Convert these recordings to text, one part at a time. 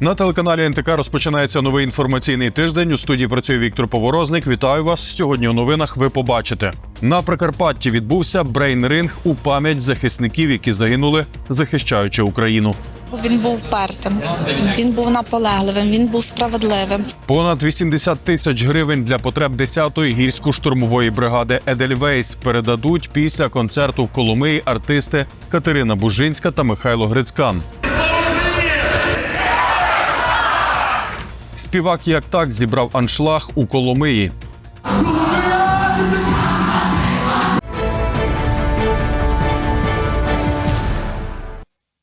На телеканалі НТК розпочинається новий інформаційний тиждень. У студії працює Віктор Поворозник. Вітаю вас. Сьогодні у новинах ви побачите. На Прикарпатті відбувся брейн-ринг у пам'ять захисників, які загинули, захищаючи Україну. Він був впертим, він був наполегливим, він був справедливим. Понад 80 тисяч гривень для потреб 10-ї гірсько-штурмової бригади Едельвейс передадуть після концерту в Коломиї артисти Катерина Бужинська та Михайло Грицькан. Співак як так зібрав аншлаг у Коломиї.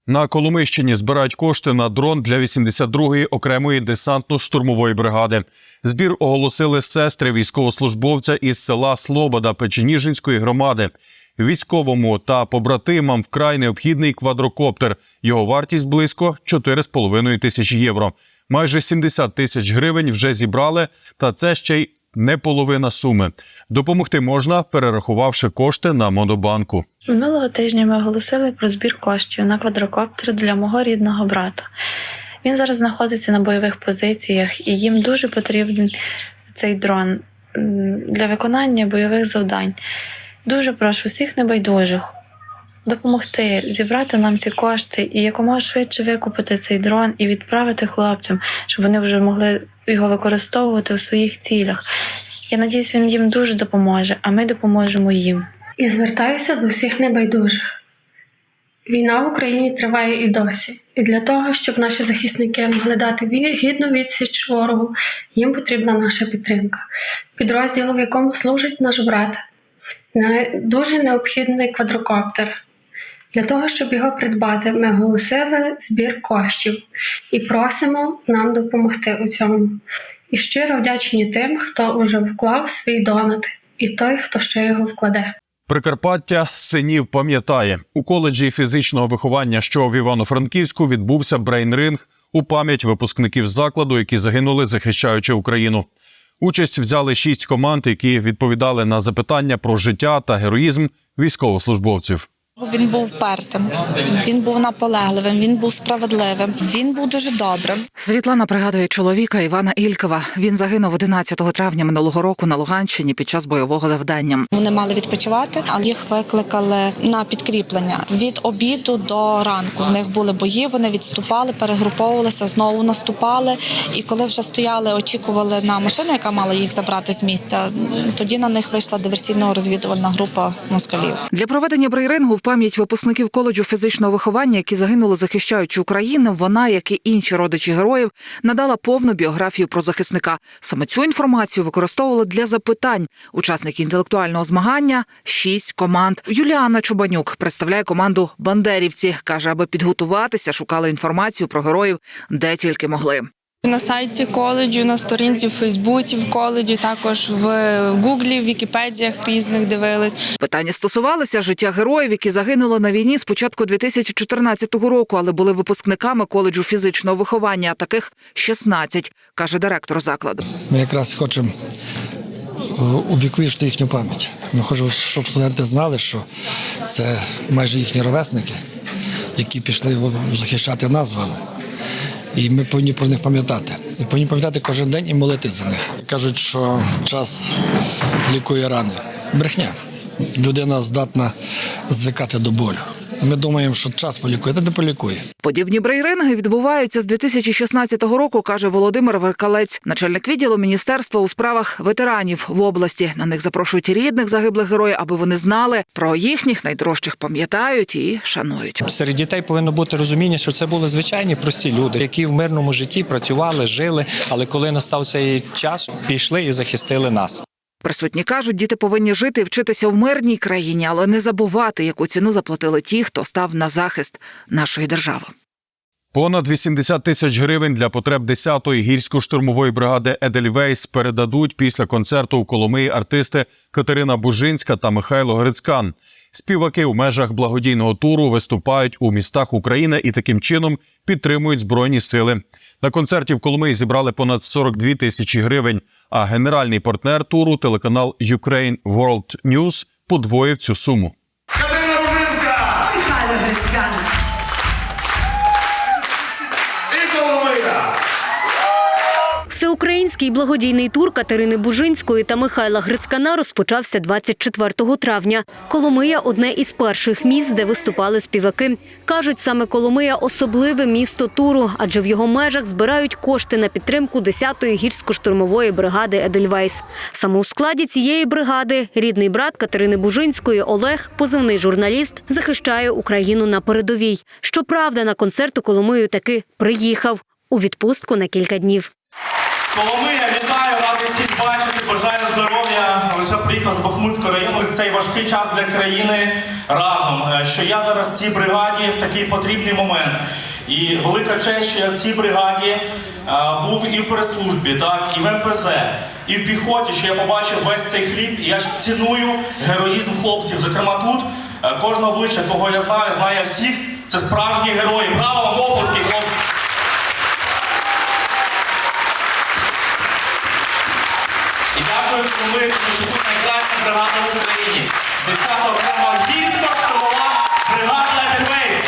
На Коломийщині збирають кошти на дрон для 82-ї окремої десантно-штурмової бригади. Збір оголосили сестри військовослужбовця із села Слобода Печеніжинської громади. Військовому та побратимам вкрай необхідний квадрокоптер. Його вартість близько 4,5 тисячі євро. Майже 70 тисяч гривень вже зібрали, та це ще й не половина суми. Допомогти можна, перерахувавши кошти на Монобанку. Минулого тижня ми оголосили про збір коштів на квадрокоптер для мого рідного брата. Він зараз знаходиться на бойових позиціях, і їм дуже потрібен цей дрон для виконання бойових завдань. Дуже прошу всіх небайдужих допомогти зібрати нам ці кошти і якомога швидше викупити цей дрон і відправити хлопцям, щоб вони вже могли його використовувати у своїх цілях. Я надіюсь, він їм дуже допоможе, а ми допоможемо їм. І звертаюся до всіх небайдужих. Війна в Україні триває і досі, і для того, щоб наші захисники могли дати гідну відсіч ворогу, їм потрібна наша підтримка. Підрозділу, в якому служить наш брат, дуже необхідний квадрокоптер. Для того, щоб його придбати, ми оголосили збір коштів і просимо нам допомогти у цьому. І щиро вдячні тим, хто вже вклав свій донат, і той, хто ще його вкладе. Прикарпаття синів пам'ятає у коледжі фізичного виховання, що в Івано-Франківську відбувся брейн-ринг у пам'ять випускників закладу, які загинули, захищаючи Україну. Участь взяли шість команд, які відповідали на запитання про життя та героїзм військовослужбовців. Він був впертим, він був наполегливим, він був справедливим, він був дуже добрим. Світлана пригадує чоловіка Івана Ількова. Він загинув 11 травня минулого року на Луганщині під час бойового завдання. Вони мали відпочивати, але їх викликали на підкріплення від обіду до ранку. В них були бої, вони відступали, перегруповувалися, знову наступали. І коли вже стояли, очікували на машину, яка мала їх забрати з місця. Тоді на них вийшла диверсійно-розвідувальна група москалів. Для проведення брейрингу в пам'ять випускників коледжу фізичного виховання, які загинули, захищаючи Україну, вона, як і інші родичі героїв, надала повну біографію про захисника. Саме цю інформацію використовували для запитань. Учасники інтелектуального змагання шість команд. Юліана Чубанюк представляє команду Бандерівці. каже, аби підготуватися, шукали інформацію про героїв, де тільки могли. На сайті коледжу, на сторінці в Фейсбуці в коледжі, також в Гуглі, в Вікіпедіях різних дивились. Питання стосувалися життя героїв, які загинули на війні з початку 2014 року, але були випускниками коледжу фізичного виховання. Таких 16, каже директор закладу. Ми якраз хочемо в- їхню пам'ять. Ми хочемо, щоб студенти знали, що це майже їхні ровесники, які пішли захищати нас з вами. І ми повинні про них пам'ятати. І повинні пам'ятати кожен день і молитись за них. Кажуть, що час лікує рани. Брехня. Людина здатна звикати до болю. Ми думаємо, що час полікує, та не полікує. Подібні брейринги відбуваються з 2016 року, каже Володимир Веркалець, начальник відділу міністерства у справах ветеранів в області. На них запрошують рідних загиблих героїв, аби вони знали про їхніх найдорожчих пам'ятають і шанують. Серед дітей повинно бути розуміння, що це були звичайні прості люди, які в мирному житті працювали, жили, але коли настав цей час, пішли і захистили нас. Присутні кажуть, діти повинні жити і вчитися в мирній країні, але не забувати, яку ціну заплатили ті, хто став на захист нашої держави. Понад 80 тисяч гривень для потреб 10-ї гірсько-штурмової бригади Едельвейс передадуть після концерту у Коломиї артисти Катерина Бужинська та Михайло Грицькан. Співаки у межах благодійного туру виступають у містах України і таким чином підтримують збройні сили. На концерті в Коломиї зібрали понад 42 тисячі гривень. А генеральний партнер туру телеканал Ukraine World News подвоїв цю суму. Всеукраїнський благодійний тур Катерини Бужинської та Михайла Грицькана розпочався 24 травня. Коломия одне із перших міст, де виступали співаки. Кажуть, саме Коломия особливе місто туру, адже в його межах збирають кошти на підтримку 10-ї гірсько-штурмової бригади Едельвейс. Саме у складі цієї бригади рідний брат Катерини Бужинської Олег, позивний журналіст, захищає Україну на передовій. Щоправда, на концерт у Коломию таки приїхав у відпустку на кілька днів. Коломия, вітаю, радий всіх бачити, бажаю здоров'я. Лише приїхав з Бахмутського району цей важкий час для країни разом. Е, Що я зараз в цій бригаді в такий потрібний момент. І велика честь, що я в цій бригаді е, був і в прес-службі, так, і в МПЗ, і в піхоті, що я побачив весь цей хліб. І я ціную героїзм хлопців. Зокрема, тут е, кожне обличчя, кого я знаю, знає всіх. Це справжні герої. Браво вам оплески, хлопці! Коли, тому що тут найкраща бригада в Україні. 10-та окрема гірська штурмова бригада Едельвейс.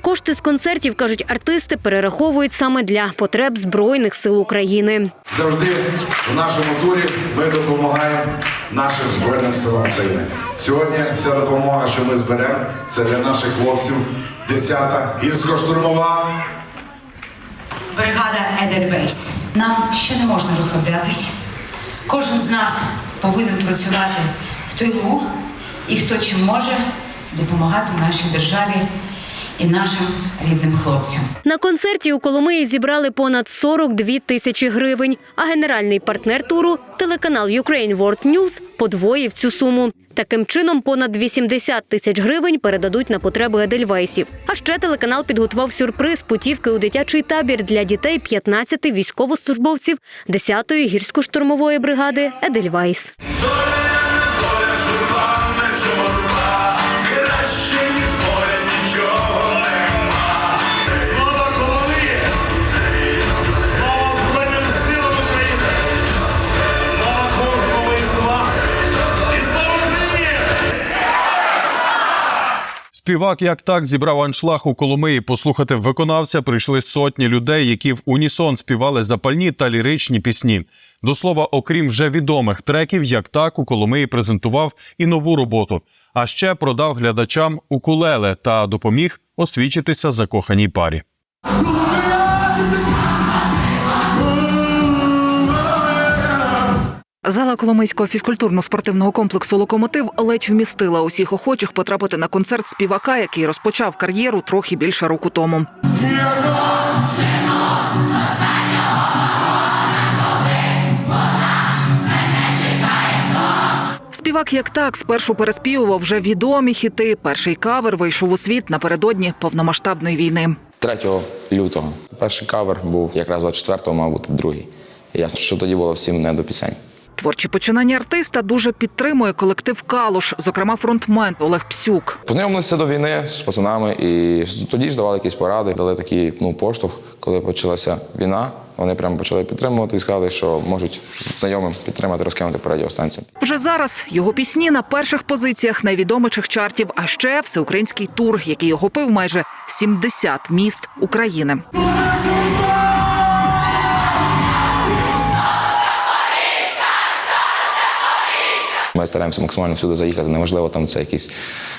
Кошти з концертів, кажуть артисти, перераховують саме для потреб Збройних сил України. Завжди в нашому турі ми допомагаємо нашим Збройним силам України. Сьогодні вся допомога, що ми зберемо, це для наших хлопців. 10-та гірсько-штурмова Бригада Едельвейс. Нам ще не можна розслаблятись. Кожен з нас повинен працювати в тилу і хто чим може допомагати нашій державі і нашим рідним хлопцям. На концерті у Коломиї зібрали понад 42 тисячі гривень, а генеральний партнер туру телеканал Ukraine World News подвоїв цю суму. Таким чином, понад 80 тисяч гривень передадуть на потреби Едельвейсів. А ще телеканал підготував сюрприз путівки у дитячий табір для дітей 15 військовослужбовців 10-ї гірсько-штурмової бригади Едельвейс. Співак як так зібрав аншлаг у Коломиї. Послухати виконавця прийшли сотні людей, які в унісон співали запальні та ліричні пісні. До слова, окрім вже відомих треків, як так у Коломиї презентував і нову роботу. А ще продав глядачам укулеле та допоміг освічитися закоханій парі. Зала Коломийського фізкультурно-спортивного комплексу Локомотив ледь вмістила усіх охочих потрапити на концерт співака, який розпочав кар'єру трохи більше року тому. Співак як так спершу переспівував вже відомі хіти. Перший кавер вийшов у світ напередодні повномасштабної війни. 3 лютого. Перший кавер був якраз 24-го, мав бути другий. Ясно, що тоді було всім не до пісень. Творчі починання артиста дуже підтримує колектив Калуш, зокрема фронтмен Олег Псюк. Познайомилися до війни з пацанами, і тоді ж давали якісь поради, дали такий ну, поштовх, коли почалася війна. Вони прямо почали підтримувати і сказали, що можуть знайомим підтримати, розкинути по радіостанціям. Вже зараз його пісні на перших позиціях найвідоміших чартів, а ще всеукраїнський тур, який охопив майже 70 міст України. Стараємося максимально всюди заїхати. Неважливо, там це якийсь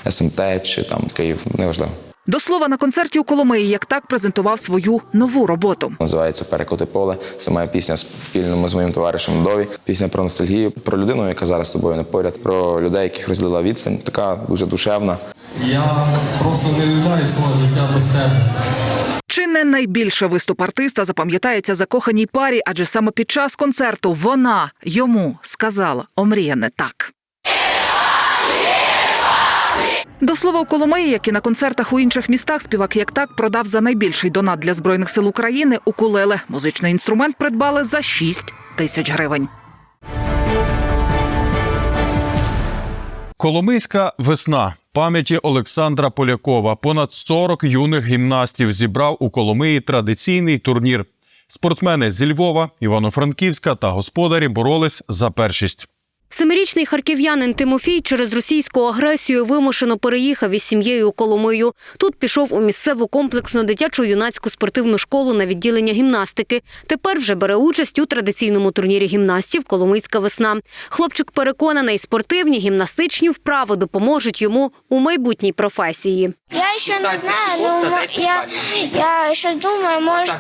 СМТ чи там Київ, неважливо. До слова, на концерті у Коломиї як так презентував свою нову роботу. Називається Перекоти поле. Це моя пісня спільно з моїм товаришем Дові. Пісня про ностальгію, про людину, яка зараз з тобою не поряд, про людей, яких розділила відстань. Така дуже душевна. Я просто не уявляю свого життя без тебе. Чи не найбільше виступ артиста запам'ятається закоханій парі, адже саме під час концерту вона йому сказала омріяне так. До слова, у Коломиї, як і на концертах у інших містах, співак як так продав за найбільший донат для збройних сил України укулеле. Музичний інструмент придбали за 6 тисяч гривень. Коломийська весна пам'яті Олександра Полякова. Понад 40 юних гімнастів зібрав у Коломиї традиційний турнір. Спортсмени зі Львова, Івано-Франківська та господарі боролись за першість. Семирічний харків'янин Тимофій через російську агресію вимушено переїхав із сім'єю у Коломию. Тут пішов у місцеву комплексну дитячу юнацьку спортивну школу на відділення гімнастики. Тепер вже бере участь у традиційному турнірі гімнастів Коломийська весна. Хлопчик переконаний, спортивні гімнастичні вправи допоможуть йому у майбутній професії. Я ще не знаю, ну я, я ще думаю, може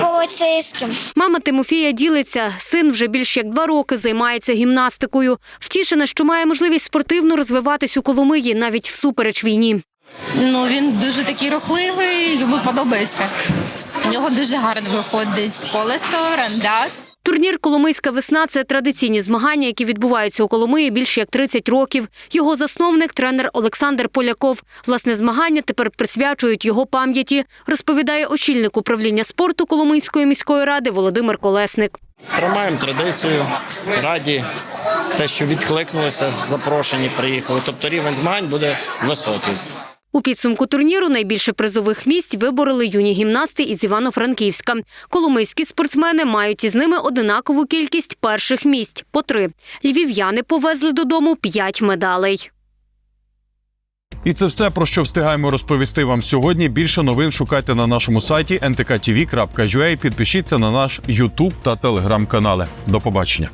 поліцейським. Мама Тимофія ділиться. Син вже більш як два роки займається гімнастикою. Втішена, що має можливість спортивно розвиватись у Коломиї навіть всупереч війні. Ну він дуже такий рухливий, йому подобається. У нього дуже гарно виходить колесо, рандат. Турнір Коломийська весна це традиційні змагання, які відбуваються у Коломиї більш як 30 років. Його засновник, тренер Олександр Поляков. Власне змагання тепер присвячують його пам'яті, розповідає очільник управління спорту Коломийської міської ради Володимир Колесник. Тримаємо традицію, раді те, що відкликнулися, запрошені, приїхали. Тобто рівень змагань буде високий. У підсумку турніру найбільше призових місць вибороли юні гімнасти із Івано-Франківська. Коломийські спортсмени мають із ними одинакову кількість перших місць по три. Львів'яни повезли додому п'ять медалей. І це все про що встигаємо розповісти вам сьогодні. Більше новин шукайте на нашому сайті ntktv.ua. Підпишіться на наш YouTube та телеграм канали. До побачення.